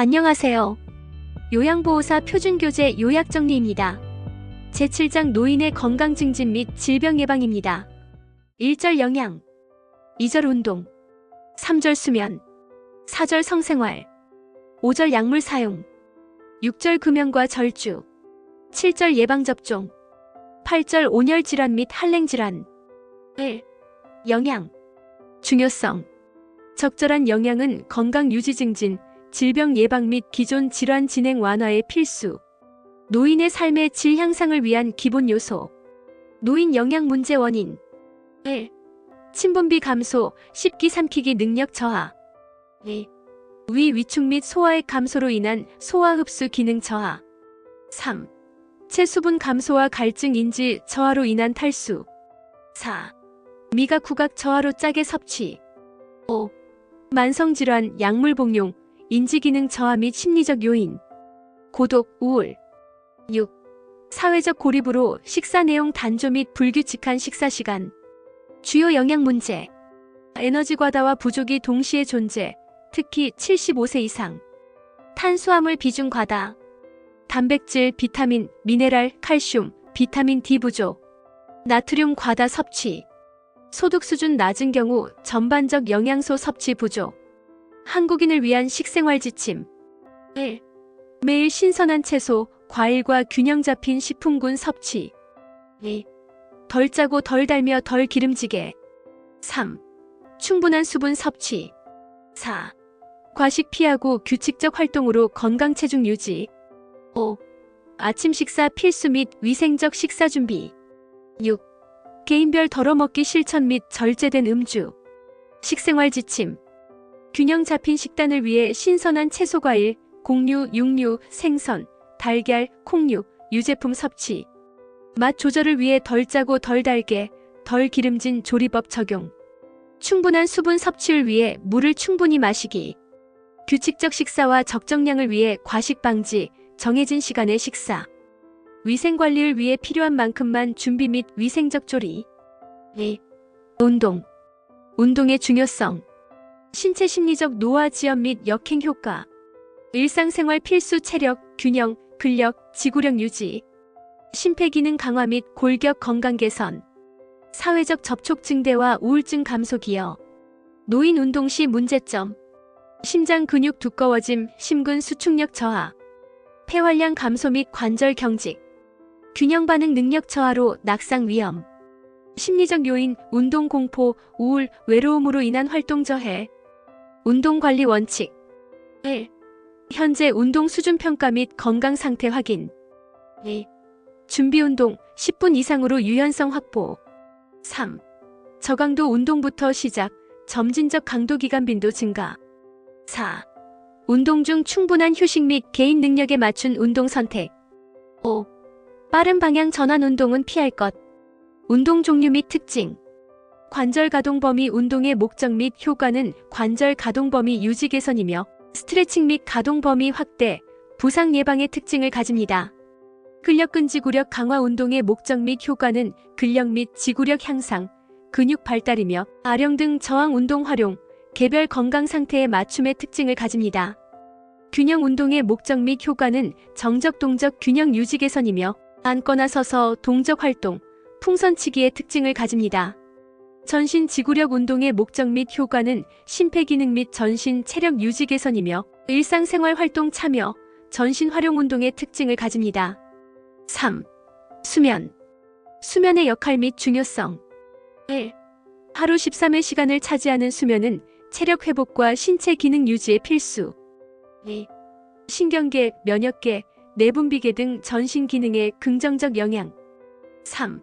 안녕하세요. 요양보호사 표준교재 요약정리입니다. 제7장 노인의 건강 증진 및 질병 예방입니다. 1절 영양, 2절 운동, 3절 수면, 4절 성생활, 5절 약물 사용, 6절 금연과 절주, 7절 예방접종, 8절 온열 질환 및 한랭 질환. 1. 영양. 중요성. 적절한 영양은 건강 유지 증진, 질병 예방 및 기존 질환 진행 완화의 필수. 노인의 삶의 질 향상을 위한 기본 요소. 노인 영양 문제 원인. 1. 침분비 감소, 식기 삼키기 능력 저하. 2. 위 위축 및 소화액 감소로 인한 소화 흡수 기능 저하. 3. 체수분 감소와 갈증 인지 저하로 인한 탈수. 4. 미각 후각 저하로 짜게 섭취. 5. 만성질환, 약물 복용, 인지기능 저하 및 심리적 요인. 고독, 우울. 6. 사회적 고립으로 식사 내용 단조 및 불규칙한 식사 시간. 주요 영양 문제. 에너지 과다와 부족이 동시에 존재, 특히 75세 이상. 탄수화물 비중 과다. 단백질, 비타민, 미네랄, 칼슘, 비타민 D 부족. 나트륨 과다 섭취. 소득 수준 낮은 경우 전반적 영양소 섭취 부족. 한국인을 위한 식생활 지침. 1. 매일 신선한 채소, 과일과 균형 잡힌 식품군 섭취. 2. 덜 짜고 덜 달며 덜 기름지게. 3. 충분한 수분 섭취. 4. 과식 피하고 규칙적 활동으로 건강 체중 유지. 5. 아침 식사 필수 및 위생적 식사 준비. 6. 개인별 덜어먹기 실천 및 절제된 음주. 식생활 지침. 균형 잡힌 식단을 위해 신선한 채소 과일, 곡류, 육류, 생선, 달걀, 콩류, 유제품 섭취. 맛 조절을 위해 덜 짜고 덜 달게, 덜 기름진 조리법 적용. 충분한 수분 섭취를 위해 물을 충분히 마시기. 규칙적 식사와 적정량을 위해 과식 방지, 정해진 시간의 식사. 위생 관리를 위해 필요한 만큼만 준비 및 위생적 조리. 2. 운동. 운동의 중요성. 신체 심리적 노화 지연 및 역행 효과. 일상생활 필수 체력, 균형, 근력, 지구력 유지. 심폐기능 강화 및 골격 건강 개선. 사회적 접촉 증대와 우울증 감소 기여. 노인 운동 시 문제점. 심장 근육 두꺼워짐, 심근 수축력 저하. 폐활량 감소 및 관절 경직. 균형 반응 능력 저하로 낙상 위험. 심리적 요인, 운동 공포, 우울, 외로움으로 인한 활동 저해. 운동 관리 원칙. 1. 현재 운동 수준 평가 및 건강 상태 확인. 2. 준비 운동 10분 이상으로 유연성 확보. 3. 저강도 운동부터 시작, 점진적 강도 기간 빈도 증가. 4. 운동 중 충분한 휴식 및 개인 능력에 맞춘 운동 선택. 5. 빠른 방향 전환 운동은 피할 것. 운동 종류 및 특징. 관절 가동 범위 운동의 목적 및 효과는 관절 가동 범위 유지 개선이며 스트레칭 및 가동 범위 확대, 부상 예방의 특징을 가집니다. 근력근 지구력 강화 운동의 목적 및 효과는 근력 및 지구력 향상, 근육 발달이며 아령 등 저항 운동 활용, 개별 건강 상태에 맞춤의 특징을 가집니다. 균형 운동의 목적 및 효과는 정적 동적 균형 유지 개선이며 앉거나 서서 동적 활동, 풍선치기의 특징을 가집니다. 전신 지구력 운동의 목적 및 효과는 심폐기능 및 전신 체력 유지 개선이며 일상생활 활동 참여, 전신 활용 운동의 특징을 가집니다. 3. 수면. 수면의 역할 및 중요성. 1. 하루 13회 시간을 차지하는 수면은 체력 회복과 신체 기능 유지의 필수. 2. 신경계, 면역계, 내분비계 등 전신 기능에 긍정적 영향. 3.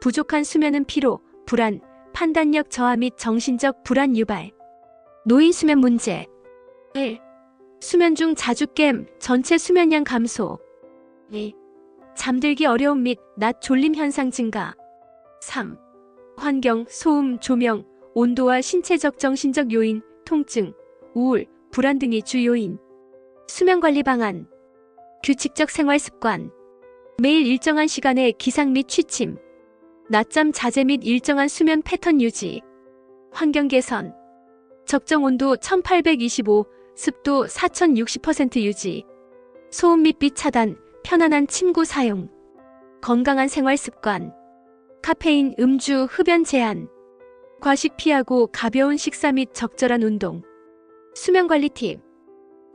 부족한 수면은 피로, 불안, 판단력 저하 및 정신적 불안 유발. 노인 수면 문제. 1. 수면 중 자주 깸, 전체 수면량 감소. 2. 잠들기 어려움 및 낮 졸림 현상 증가. 3. 환경, 소음, 조명, 온도와 신체적 정신적 요인, 통증, 우울, 불안 등이 주요인. 수면 관리 방안. 규칙적 생활 습관. 매일 일정한 시간에 기상 및 취침. 낮잠 자제 및 일정한 수면 패턴 유지. 환경 개선. 적정 온도 1825, 습도 4060% 유지. 소음 및 빛 차단, 편안한 침구 사용. 건강한 생활 습관. 카페인, 음주, 흡연 제한. 과식 피하고 가벼운 식사 및 적절한 운동. 수면 관리 팁.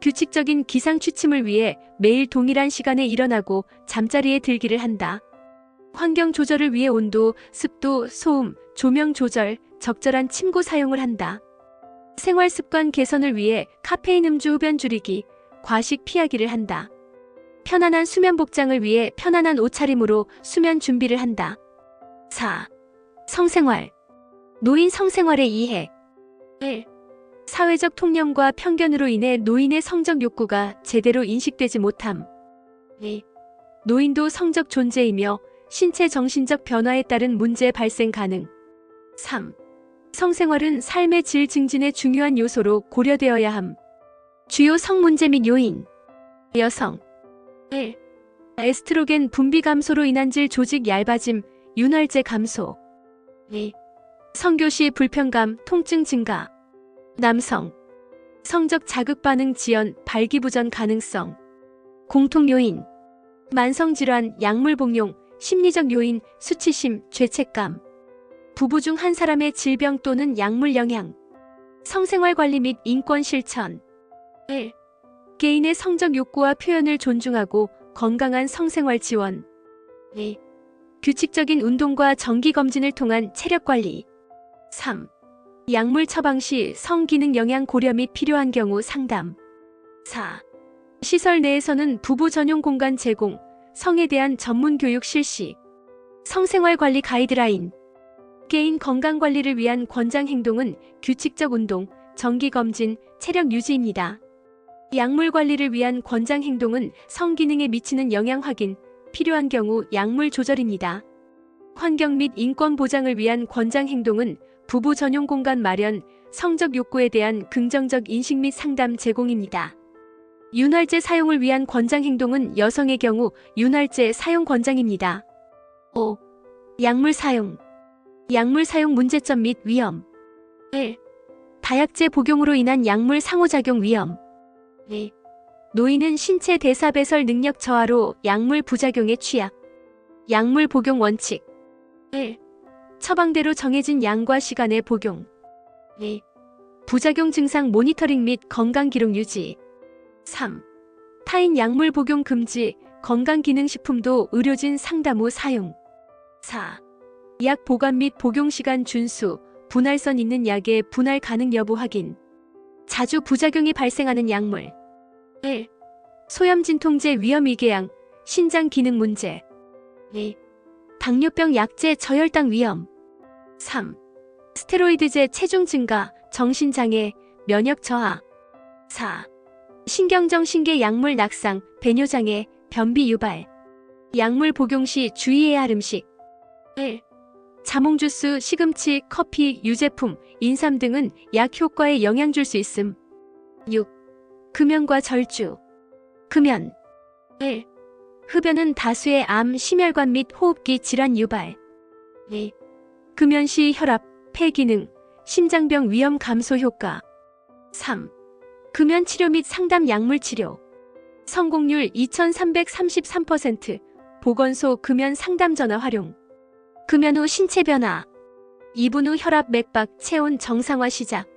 규칙적인 기상 취침을 위해 매일 동일한 시간에 일어나고 잠자리에 들기를 한다. 환경 조절을 위해 온도, 습도, 소음, 조명 조절, 적절한 침구 사용을 한다. 생활 습관 개선을 위해 카페인 음주 흡연 줄이기, 과식 피하기를 한다. 편안한 수면 복장을 위해 편안한 옷차림으로 수면 준비를 한다. 4. 성생활. 노인 성생활의 이해. 1. 사회적 통념과 편견으로 인해 노인의 성적 욕구가 제대로 인식되지 못함. 2. 노인도 성적 존재이며 신체 정신적 변화에 따른 문제 발생 가능. 3. 성생활은 삶의 질 증진의 중요한 요소로 고려되어야 함. 주요 성 문제 및 요인. 여성. 1. 에스트로겐 분비 감소로 인한 질 조직 얇아짐, 윤활제 감소. 2. 성교 시 불편감, 통증 증가. 남성. 성적 자극 반응 지연, 발기부전 가능성. 공통 요인. 만성 질환, 약물 복용, 심리적 요인, 수치심, 죄책감. 부부 중 한 사람의 질병 또는 약물 영향. 성생활 관리 및 인권 실천. 1. 개인의 성적 욕구와 표현을 존중하고 건강한 성생활 지원. 2. 규칙적인 운동과 정기 검진을 통한 체력 관리. 3. 약물 처방 시 성기능 영양 고려 및 필요한 경우 상담. 4. 시설 내에서는 부부 전용 공간 제공, 성에 대한 전문 교육 실시. 성생활 관리 가이드라인. 개인 건강 관리를 위한 권장 행동은 규칙적 운동, 정기 검진, 체력 유지입니다. 약물 관리를 위한 권장 행동은 성기능에 미치는 영향 확인, 필요한 경우 약물 조절입니다. 환경 및 인권 보장을 위한 권장 행동은 부부 전용 공간 마련, 성적 욕구에 대한 긍정적 인식 및 상담 제공입니다. 윤활제 사용을 위한 권장 행동은 여성의 경우 윤활제 사용 권장입니다. 5. 약물 사용. 약물 사용 문제점 및 위험. 1. 다약제 복용으로 인한 약물 상호작용 위험. 2. 노인은 신체 대사 배설 능력 저하로 약물 부작용에 취약. 약물 복용 원칙. 1. 처방대로 정해진 양과 시간의 복용. 2. 부작용 증상 모니터링 및 건강 기록 유지. 3. 타인 약물 복용 금지, 건강기능식품도 의료진 상담 후 사용. 4. 약 보관 및 복용 시간 준수, 분할선 있는 약의 분할 가능 여부 확인. 자주 부작용이 발생하는 약물. 1. 소염 진통제 위험 위궤양, 신장 기능 문제. 2. 당뇨병 약제 저혈당 위험. 3. 스테로이드제 체중 증가, 정신장애, 면역 저하. 4. 신경정신계 약물 낙상, 배뇨장애, 변비 유발. 약물 복용 시 주의해야 할 음식. 1. 자몽주스, 시금치, 커피, 유제품, 인삼 등은 약 효과에 영향 줄 수 있음. 6. 금연과 절주. 금연. 1. 흡연은 다수의 암, 심혈관 및 호흡기 질환 유발. 2. 금연 시 혈압, 폐 기능, 심장병 위험 감소 효과. 3. 금연 치료 및 상담 약물 치료. 성공률 2333%. 보건소 금연 상담 전화 활용. 금연 후 신체 변화. 2분 후 혈압 맥박 체온 정상화 시작.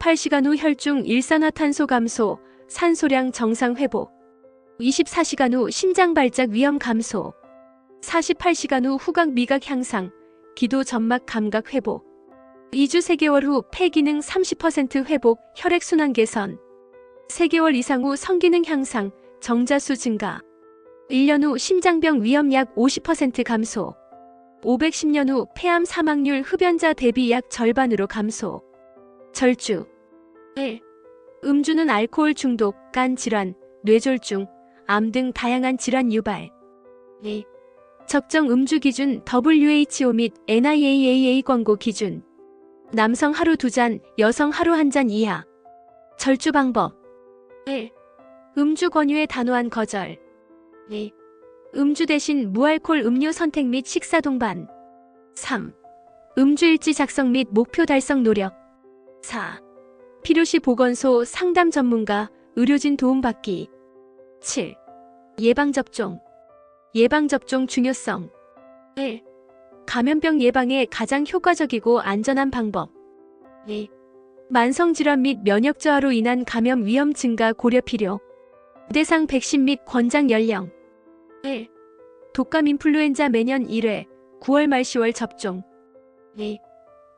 8시간 후 혈중 일산화탄소 감소, 산소량 정상 회복. 24시간 후 심장 발작 위험 감소. 48시간 후 후각 미각 향상, 기도 점막 감각 회복. 2주 3개월 후 폐기능 30% 회복, 혈액순환 개선. 3개월 이상 후 성기능 향상, 정자수 증가. 1년 후 심장병 위험 약 50% 감소. 510년 후 폐암 사망률 흡연자 대비 약 절반으로 감소. 절주. 1. 음주는 알코올 중독, 간 질환, 뇌졸중, 암 등 다양한 질환 유발. 2. 적정 음주 기준 WHO 및 NIAAA 광고 기준. 남성 하루 두 잔, 여성 하루 한 잔 이하. 절주 방법. 1. 음주 권유의 단호한 거절. 2. 음주 대신 무알콜 음료 선택 및 식사 동반. 3. 음주 일지 작성 및 목표 달성 노력. 4. 필요시 보건소 상담 전문가, 의료진 도움받기. 7. 예방접종. 예방접종 중요성. 1. 감염병 예방에 가장 효과적이고 안전한 방법. 2. 만성질환 및 면역 저하로 인한 감염 위험 증가 고려 필요. 대상 백신 및 권장 연령. 1. 독감 인플루엔자 매년 1회, 9월 말 10월 접종. 2.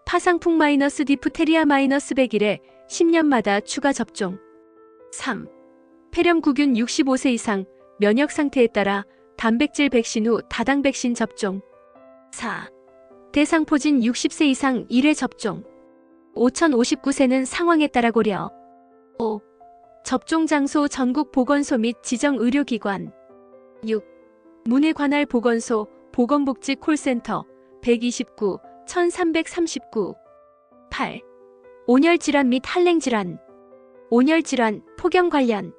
파상풍 마이너스 디프테리아 마이너스 100일에 10년마다 추가 접종. 3. 폐렴구균 65세 이상 면역 상태에 따라 단백질 백신 후 다당 백신 접종. 4. 대상포진 60세 이상 1회 접종. 5059세는 상황에 따라 고려. 5. 접종 장소 전국 보건소 및 지정 의료기관. 6. 문의 관할 보건소 보건복지 콜센터 129 1339. 8. 온열 질환 및 한랭 질환. 온열 질환, 폭염 관련.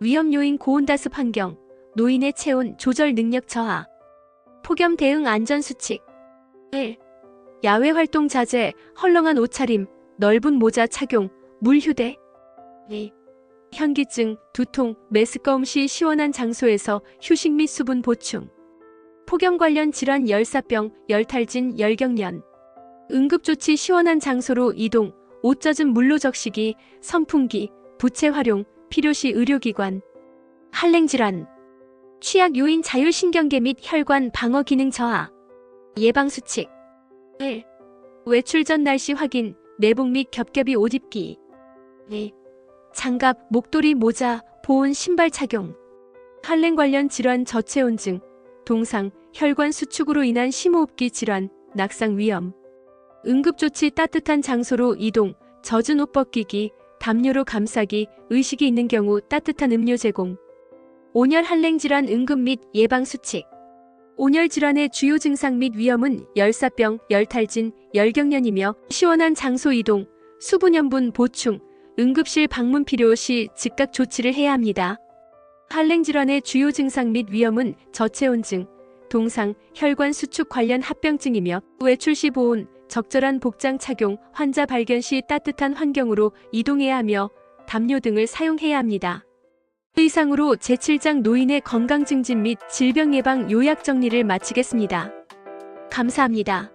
위험 요인 고온다습 환경, 노인의 체온 조절 능력 저하. 폭염 대응 안전 수칙. 1. 야외 활동 자제, 헐렁한 옷차림, 넓은 모자 착용, 물 휴대. 2. 현기증, 두통, 메스꺼움 시 시원한 장소에서 휴식 및 수분 보충. 폭염 관련 질환 열사병, 열탈진, 열경련. 응급조치 시원한 장소로 이동, 옷 젖은 물로 적시기, 선풍기, 부채 활용, 필요시 의료기관. 한랭 질환. 취약 요인 자율신경계 및 혈관 방어 기능 저하. 예방 수칙. 1. 외출 전 날씨 확인, 내복 및 겹겹이 옷 입기. 2. 장갑, 목도리, 모자, 보온 신발 착용. 한랭 관련 질환 저체온증, 동상, 혈관 수축으로 인한 심호흡기 질환, 낙상 위험. 응급조치 따뜻한 장소로 이동, 젖은 옷 벗기기, 담요로 감싸기, 의식이 있는 경우 따뜻한 음료 제공. 온열 한랭 질환 응급 및 예방 수칙. 온열 질환의 주요 증상 및 위험은 열사병, 열탈진, 열경련이며 시원한 장소 이동, 수분염분 보충, 응급실 방문 필요 시 즉각 조치를 해야 합니다. 한랭 질환의 주요 증상 및 위험은 저체온증, 동상, 혈관 수축 관련 합병증이며 외출 시 보온, 적절한 복장 착용, 환자 발견 시 따뜻한 환경으로 이동해야 하며 담요 등을 사용해야 합니다. 이상으로 제7장 노인의 건강 증진 및 질병 예방 요약 정리를 마치겠습니다. 감사합니다.